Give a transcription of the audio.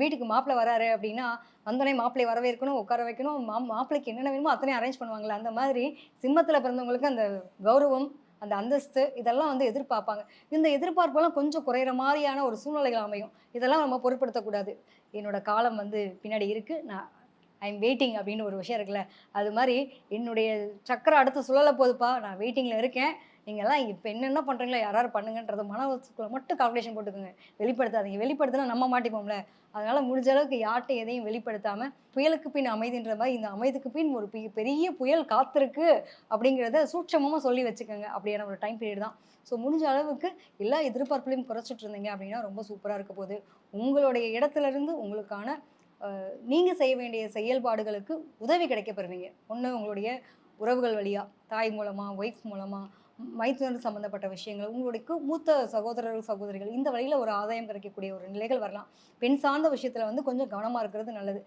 வீட்டுக்கு மாப்பிள்ளை வராரு அப்படின்னா வந்தோடனே மாப்பிள்ளை வரவேற்கணும் உட்கார வைக்கணும். மா மாப்பிள்ளைக்கு என்னென்ன வேணுமோ அத்தனையும் அரேஞ்ச் பண்ணுவாங்களே அந்த மாதிரி சிம்மத்தில் பிறந்தவங்களுக்கு அந்த கௌரவம் அந்த அந்தஸ்து இதெல்லாம் வந்து எதிர்பார்ப்பாங்க. இந்த எதிர்பார்ப்பெல்லாம் கொஞ்சம் குறையிற மாதிரியான ஒரு சூழ்நிலைகள் அமையும். இதெல்லாம் நம்ம பொருட்படுத்தக்கூடாது. என்னோட காலம் வந்து பின்னாடி இருக்குது நான் ஐ எம் வெயிட்டிங் அப்படின்னு ஒரு விஷயம் இருக்குல்ல அது மாதிரி என்னுடைய சக்கரம் அடுத்து சுழல போகுதுப்பா நான் வெயிட்டிங்கில் இருக்கேன். நீங்கள்லாம் இப்போ என்னென்ன பண்ணுறீங்களோ யாராவது பண்ணுங்கன்றத மனசுக்குள்ள மட்டும் கால்குலேஷன் போட்டுக்கோங்க. வெளிப்படுத்தாதீங்க. வெளிப்படுத்தினா நம்ம மாட்டிப்போம்ல. அதனால் முடிஞ்ச அளவுக்கு யார்கிட்ட எதையும் வெளிப்படுத்தாமல் புயலுக்கு பின் அமைதின்ற மாதிரி இந்த அமைதிக்கு பின் ஒரு பெரிய புயல் காத்திருக்கு அப்படிங்கிறத சூட்சமமாக சொல்லி வச்சுக்கோங்க. அப்படியான ஒரு டைம் பீரியட் தான். ஸோ முடிஞ்ச அளவுக்கு எல்லா எதிர்பார்ப்புலையும் குறைச்சிட்டு இருந்தீங்க அப்படின்னா ரொம்ப சூப்பராக இருக்க போகுது. உங்களுடைய இடத்துல இருந்து உங்களுக்கான நீங்கள் செய்ய வேண்டிய செயல்பாடுகளுக்கு உதவி கிடைக்க பெறுவீங்க ஒன்று உங்களுடைய உறவுகள் வழியா தாய் மூலமாக ஒய்ஃப் மூலமாக மைத்துனர் சம்மந்தப்பட்ட விஷயங்கள் உங்களுடைய மூத்த சகோதரர்கள் சகோதரிகள் இந்த வழியில் ஒரு ஆதாயம் கிடைக்கக்கூடிய ஒரு நிலைகள் வரலாம். பெண் சார்ந்த விஷயத்தில் வந்து கொஞ்சம் கவனமாக இருக்கிறது நல்லது.